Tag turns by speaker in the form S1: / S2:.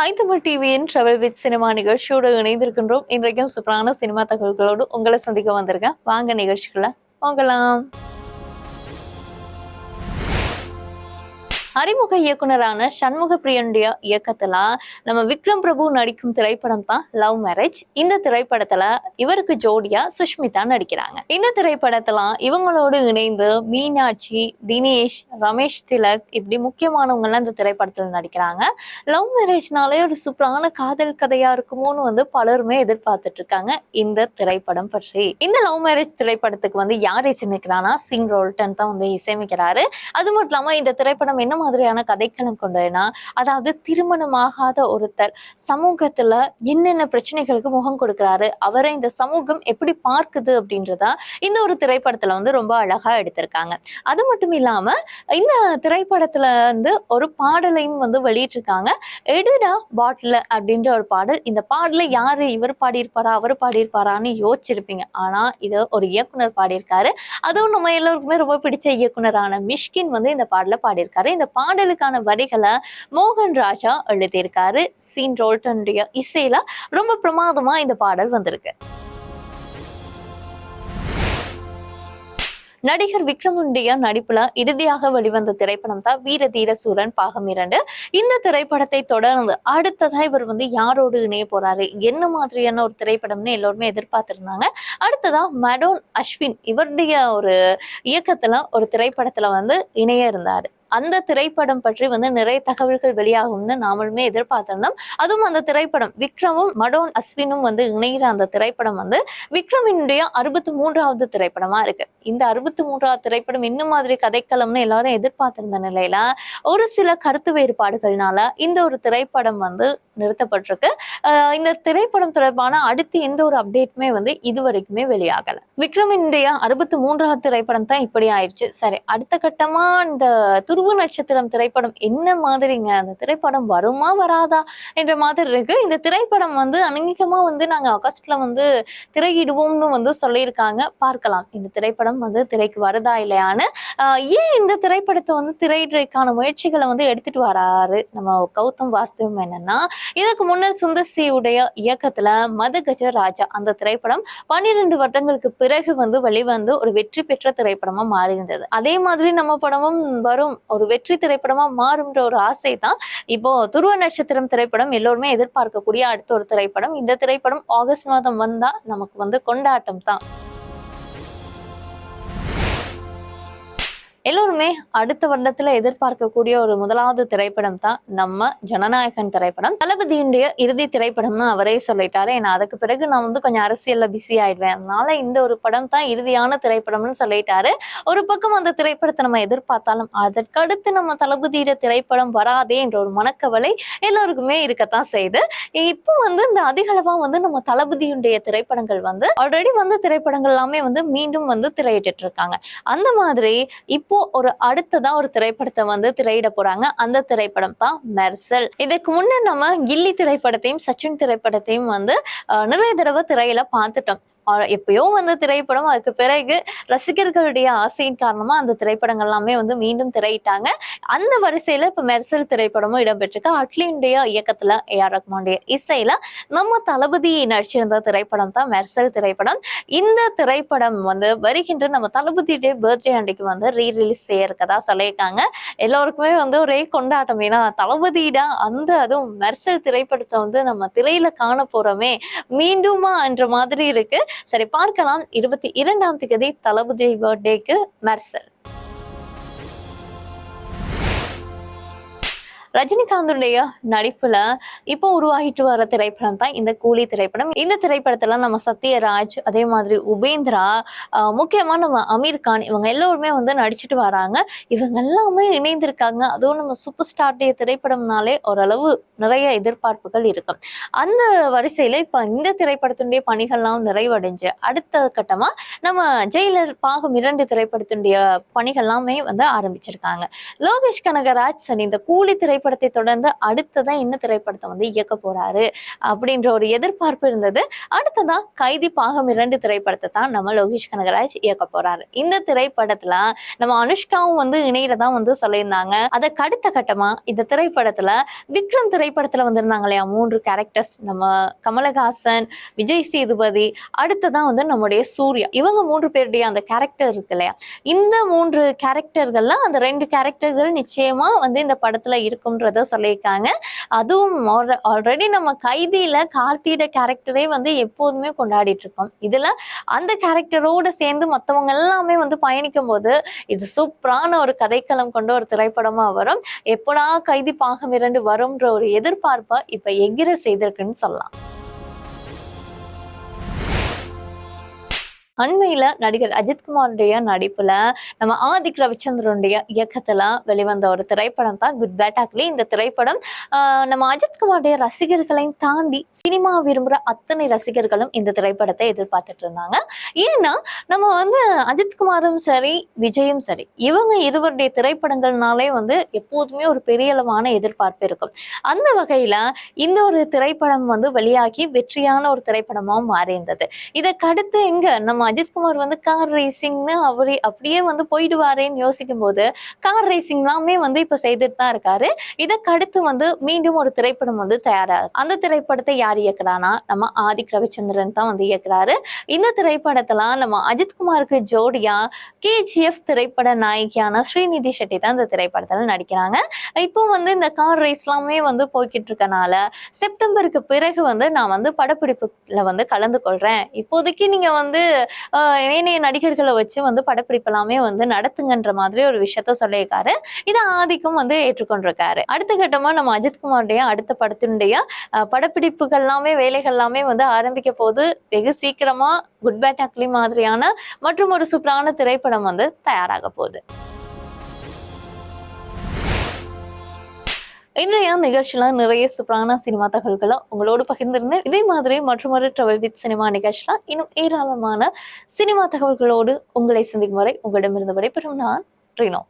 S1: ஐந்தமிழ் டிவியின் travel with cinema நிகழ்ச்சியோடு இணைந்திருக்கின்றோம். இன்றைக்கும் சூப்பரான சினிமா தகவல்களோடு உங்களை சந்திக்க வந்திருக்கேன். வாங்க நிகழ்ச்சிகளை போகலாம். அறிமுக இயக்குனரான சண்முக பிரியனுடைய இயக்கத்துல நம்ம விக்ரம் பிரபு நடிக்கும் திரைப்படம் தான் லவ் மேரேஜ். இந்த திரைப்படத்துல இவருக்கு ஜோடியா சுஷ்மிதா நடிக்கிறாங்க. இந்த திரைப்படத்துல இவங்களோடு இணைந்து மீனாட்சி தினேஷ் ரமேஷ் திலக் இப்படி முக்கியமானவங்க எல்லாம் இந்த திரைப்படத்துல நடிக்கிறாங்க. லவ் மேரேஜ்னாலே ஒரு சூப்பரான காதல் கதையா இருக்குமோன்னு வந்து பலருமே எதிர்பார்த்துட்டு இருக்காங்க இந்த திரைப்படம் பற்றி. இந்த லவ் மேரேஜ் திரைப்படத்துக்கு வந்து யார் இசையமைக்கிறானா சிங் ரோல்டன் தான் வந்து இசையமைக்கிறாரு. அது மட்டும் இல்லாம இந்த திரைப்படம் என்ன மாதிரியான கதைக்களம் கொண்டதுன்னா அதாவது திருமணமாகாத ஒருத்தர் சமூகத்துல என்னென்ன பிரச்சனைகளுக்கு முகம் கொடுக்கிறாரு அவரை இந்த சமூகம் எப்படி பார்க்குது அப்படின்றதா இந்த ஒரு திரைப்படத்துல வந்து ரொம்ப அழகா எடுத்திருக்காங்க. அது மட்டும் இல்லாம இந்த திரைப்படத்துல வந்து ஒரு பாடலையும் வந்து வெளியிட்டிருக்காங்க. எடுடா பாட்டில் அப்படின்ற ஒரு பாடல். இந்த பாடலை யார் இவர் பாடியிருப்பாரா அவர் பாடியிருப்பாரான்னு யோசிச்சிருப்பீங்க. ஆனால் இதை ஒரு இயக்குனர் பாடியிருக்காரு. அதுவும் நம்ம எல்லோருக்குமே ரொம்ப பிடிச்ச இயக்குனரான மிஷ்கின் வந்து இந்த பாடலை பாடியிருக்காரு. இந்த பாடலுக்கான வரிகளை மோகன் ராஜா எழுதியிருக்காரு. சீன் ரோல்டனுடைய இசையில ரொம்ப பிரமாதமாக இந்த பாடல் வந்திருக்கு. நடிகர் விக்ரமுண்டியா நடிப்புல இறுதியாக வெளிவந்த திரைப்படம் தான் வீர தீர சூரன் பாகம் இரண்டு. இந்த திரைப்படத்தை தொடர்ந்து அடுத்ததா இவர் வந்து யாரோடு இணைய போறாரு? என்ன மாதிரியான ஒரு திரைப்படம்னு எல்லோருமே எதிர்பார்த்திருந்தாங்க. அடுத்ததா மடோன் அஸ்வின் இவருடைய ஒரு இயக்கத்துல ஒரு திரைப்படத்துல வந்து இணைய இருந்தாரு. அந்த திரைப்படம் பற்றி வந்து நிறைய தகவல்கள் வெளியாகும்னு நாமளுமே எதிர்பார்த்திருந்தோம். அதுவும் அந்த திரைப்படம் விக்ரமும் மடோன் அஸ்வினும் வந்து இணைகிற அந்த திரைப்படம் வந்து விக்ரமினுடைய அறுபத்தி மூன்றாவது திரைப்படமா இருக்கு. இந்த அறுபத்தி மூன்றாவது திரைப்படம் என்ன மாதிரி கதைக்களம்னு எல்லாரும் எதிர்பார்த்திருந்த நிலையில ஒரு சில கருத்து வேறுபாடுகள்னால இந்த ஒரு திரைப்படம் வந்து நிறுத்தப்பட்டிருக்கு. ஆஹ் இந்த திரைப்படம் தொடர்பான அடுத்து எந்த ஒரு அப்டேட்டுமே வந்து இது வரைக்குமே வெளியாகல. விக்ரமினுடைய அறுபத்தி மூன்றாவது திரைப்படம் தான் இப்படி ஆயிடுச்சு. சரி அடுத்த கட்டமா இந்த துருவ நட்சத்திரம் திரைப்படம் என்ன மாதிரிங்க? அந்த திரைப்படம் வருமா வராதா? என்ற மாதிரி இருக்கு இந்த திரைப்படம் வந்து அநேகமா வந்து நாங்க ஆகஸ்ட்ல வந்து திரையிடுவோம்னு வந்து சொல்லியிருக்காங்க. பார்க்கலாம். இந்த திரைப்படம் வந்து திரைக்கு வருதா இல்லையான்னு. ஆஹ் ஏன் இந்த திரைப்படத்தை வந்து திரையிடுறதுக்கான முயற்சிகளை வந்து எடுத்துட்டு வராரு? நம்ம கௌதம் வாஸ்தவம் என்னன்னா இதுக்கு முன்னர் சுந்தர்சி உடைய இயக்கத்துல மது ராஜா அந்த திரைப்படம் பன்னிரண்டு வருடங்களுக்கு பிறகு வந்து வெளிவந்து ஒரு வெற்றி பெற்ற திரைப்படமா மாறி இருந்தது அதே மாதிரி நம்ம படமும் வரும். ஒரு வெற்றி திரைப்படமா மாறும்ன்ற ஒரு ஆசை தான் இப்போ துருவ நட்சத்திரம் திரைப்படம் எல்லோருமே எதிர்பார்க்கக்கூடிய அடுத்த ஒரு திரைப்படம். இந்த திரைப்படம் ஆகஸ்ட் மாதம் வந்தா நமக்கு வந்து கொண்டாட்டம் தான் எல்லோருமே அடுத்த வருடத்துல எதிர்பார்க்கக்கூடிய ஒரு முதலாவது திரைப்படம் தான் நம்ம ஜனநாயகன் திரைப்படம். தளபதியுடைய இறுதி திரைப்படம்னு அவரே சொல்லிட்டாரு. ஏன்னா அதுக்கு பிறகு நான் வந்து கொஞ்சம் அரசியல்ல பிஸி ஆயிடுவேன். அதனால இந்த ஒரு படம் தான் இறுதியான திரைப்படம்னு சொல்லிட்டாரு. ஒரு பக்கம் அந்த திரைப்படத்தை நம்ம எதிர்பார்த்தாலும் அதற்கடுத்து நம்ம தளபதியுடைய திரைப்படம் வராதே என்ற ஒரு மனக்கவலை எல்லோருக்குமே இருக்கத்தான் செய்யுது இப்போ வந்து இந்த அதிகளவா வந்து நம்ம தளபதியுடைய திரைப்படங்கள் வந்து ஆல்ரெடி வந்த திரைப்படங்கள் எல்லாமே வந்து மீண்டும் வந்து திரையிட்டு இருக்காங்க அந்த மாதிரி இப்போ இப்போ ஒரு அடுத்ததான் ஒரு திரைப்படத்தை வந்து திரையிட போறாங்க. அந்த திரைப்படம் தான் மெர்சல். இதுக்கு முன்ன நம்ம கில்லி திரைப்படத்தையும் சச்சின் திரைப்படத்தையும் வந்து நிறைய தடவை திரையில பார்த்துட்டோம். எப்பயோ வந்த திரைப்படம் அதுக்கு பிறகு ரசிகர்களுடைய ஆசையின் காரணமா அந்த திரைப்படங்கள் எல்லாமே வந்து மீண்டும் திரையிட்டாங்க. அந்த வரிசையில இப்ப மெர்சல் திரைப்படமும் இடம்பெற்றிருக்கு. அட்லியுடைய இயக்கத்துல ஏ ஆர் ரஹ்மானுடைய இசையில நம்ம தளபதி நடிச்சிருந்த திரைப்படம் தான் மெர்சல் திரைப்படம். இந்த திரைப்படம் வந்து வருகின்ற நம்ம தளபதியுடைய பர்த்டே அன்றைக்கு வந்து ரீ ரிலீஸ் செய்ய இருக்கதா சொல்லியிருக்காங்க. எல்லோருக்குமே வந்து ஒரே கொண்டாட்டம். ஏன்னா தளபதியிடம் அந்த அதுவும் மெர்சல் திரைப்படத்தை வந்து நம்ம திரையில காண போறோமே மீண்டுமா என்ற மாதிரி இருக்கு. சரி பார்க்கலாம். இருபத்தி இரண்டாம் தேதி தளபதி பர்த்டேக்கு மெர்சல் ரஜினிகாந்துடைய நடிப்புல இப்போ உருவாகிட்டு வர திரைப்படம் தான் இந்த கூலி திரைப்படம். இந்த திரைப்படத்துல நம்ம சத்யராஜ் அதே மாதிரி உபேந்திரா ஆஹ் முக்கியமா நம்ம அமீர் கான் இவங்க எல்லோருமே வந்து நடிச்சுட்டு வராங்க. இவங்க எல்லாமே இணைந்திருக்காங்க. அதுவும் நம்ம சூப்பர் ஸ்டார்டைய திரைப்படம்னாலே ஓரளவு நிறைய எதிர்பார்ப்புகள் இருக்கும். அந்த வரிசையில இப்ப இந்த திரைப்படத்தினுடைய பணிகள்லாம் நிறைவடைஞ்சு அடுத்த கட்டமா நம்ம ஜெயிலர் பாகம் இரண்டு திரைப்படத்தினுடைய பணிகள் எல்லாமே வந்து ஆரம்பிச்சிருக்காங்க. லோகேஷ் கனகராஜ் சன் இந்த கூலி திரைப்படம் திரைப்படத்தை தொடர்ந்து அடுத்ததான் என்ன திரைப்படத்தை வந்து இயக்க போறாரு அப்படின்ற ஒரு எதிர்பார்ப்பு இருந்தது. அடுத்ததா கைதி பாகம் இரண்டு திரைப்படத்தை தான் நம்ம லோகேஷ் கனகராஜ் இயக்க போறாரு. இந்த திரைப்படத்துல நம்ம அனுஷ்காவும் வந்து இணையிறதான் வந்து சொல்லியிருந்தாங்க. அதற்கு அடுத்த கட்டமா இந்த திரைப்படத்துல விக்ரம் திரைப்படத்துல வந்திருந்தாங்க இல்லையா? மூன்று கேரக்டர்ஸ் நம்ம கமலஹாசன் விஜய் சேதுபதி அடுத்ததான் வந்து நம்முடைய சூர்யா. இவங்க மூன்று பேருடைய அந்த கேரக்டர் இருக்கு இல்லையா? இந்த மூன்று கேரக்டர்கள்ல அந்த ரெண்டு கேரக்டர்கள் நிச்சயமா வந்து இந்த படத்துல இருக்கும். இருக்கும்ன்றத சொல்லியிருக்காங்க. அதுவும் ஆல்ரெடி நம்ம கைதியில கார்த்தியோட கேரக்டரே வந்து எப்போதுமே கொண்டாடிட்டு இருக்கோம் இதுல அந்த கேரக்டரோட சேர்ந்து மத்தவங்க எல்லாமே வந்து பயணிக்கும் போது இது சூப்பரான ஒரு கதைக்களம் கொண்ட ஒரு திரைப்படமா வரும். எப்படா கைதி பாகம் இரண்டு வரும்ன்ற ஒரு எதிர்பார்ப்பை இப்ப எகிர செய்திருக்குன்னு சொல்லலாம். அண்மையில நடிகர் அஜித்குமாருடைய நடிப்புல நம்ம ஆதிக் ரவிச்சந்திரனுடைய இயக்கத்துல வெளிவந்த ஒரு திரைப்படம் தான் குட் பேட் அக்லி இந்த திரைப்படம் ஆஹ் நம்ம அஜித்குமாருடைய ரசிகர்களையும் தாண்டி சினிமா விரும்புற அத்தனை ரசிகர்களும் இந்த திரைப்படத்தை எதிர்பார்த்துட்டு இருந்தாங்க. ஏன்னா நம்ம வந்து அஜித்குமாரும் சரி விஜயும் சரி இவங்க இருவருடைய திரைப்படங்கள்னாலே வந்து எப்போதுமே ஒரு பெரிய அளவான எதிர்பார்ப்பு இருக்கும். அந்த வகையில இந்த ஒரு திரைப்படம் வந்து வெளியாகி வெற்றியான ஒரு திரைப்படமா மாறி இருந்தது இதற்கடுத்து எங்க நம்ம அஜித்குமார் வந்து கார் ரேசிங்னு அவரே அப்படியே வந்து போயிடுவாரேன்னு யோசிக்கும் போது கார் ரேசிங்லாமே வந்து இப்போ செய்துட்டு தான் இருக்காரு. இதற்கடுத்து வந்து மீண்டும் ஒரு திரைப்படம் வந்து தயாராக அந்த திரைப்படத்தை யார் இயக்குறானா நம்ம ஆதிக் ரவிச்சந்திரன் தான் வந்து இயக்குறாரு. இந்த திரைப்படத்தெல்லாம் நம்ம அஜித்குமாருக்கு ஜோடியா கேஜிஎஃப் திரைப்பட நாயகியான ஸ்ரீநிதி ஷெட்டி தான் இந்த திரைப்படத்தில் நடிக்கிறாங்க. இப்போ வந்து இந்த கார் ரேஸ்லாமே வந்து போய்கிட்டு இருக்கனால செப்டம்பருக்கு பிறகு வந்து நான் வந்து படப்பிடிப்புல வந்து கலந்து கொள்றேன். இப்போதைக்கு நீங்க வந்து ஏனைய நடிகர்களை வச்சு வந்து படப்பிடிப்பு எல்லாமே வந்து நடத்துங்கன்ற மாதிரி ஒரு விஷயத்த சொல்லியிருக்காரு. இதை ஆதிக்கும் வந்து ஏற்றுக்கொண்டிருக்காரு. அடுத்த கட்டமா நம்ம அஜித்குமாருடைய அடுத்த படத்தினுடைய ஆஹ், படப்பிடிப்புகள் எல்லாமே வேலைகள் எல்லாமே வந்து ஆரம்பிக்க போது வெகு சீக்கிரமா குட் பேட் அக்லி மாதிரியான மற்றும் ஒரு சூப்பரான திரைப்படம் வந்து தயாராக போகுது. இன்றைய நிகழ்ச்சியில நிறைய சூப்பரான சினிமா தகவல்களை உங்களோடு பகிர்ந்திருந்தேன். இதே மாதிரி மற்றொரு ட்ரவல் வித் சினிமா நிகழ்ச்சியில இன்னும் ஏராளமான சினிமா தகவல்களோடு உங்களை சந்திக்கும் வரை உங்களிடமிருந்து விடைபெறும் நான் ரீனோ.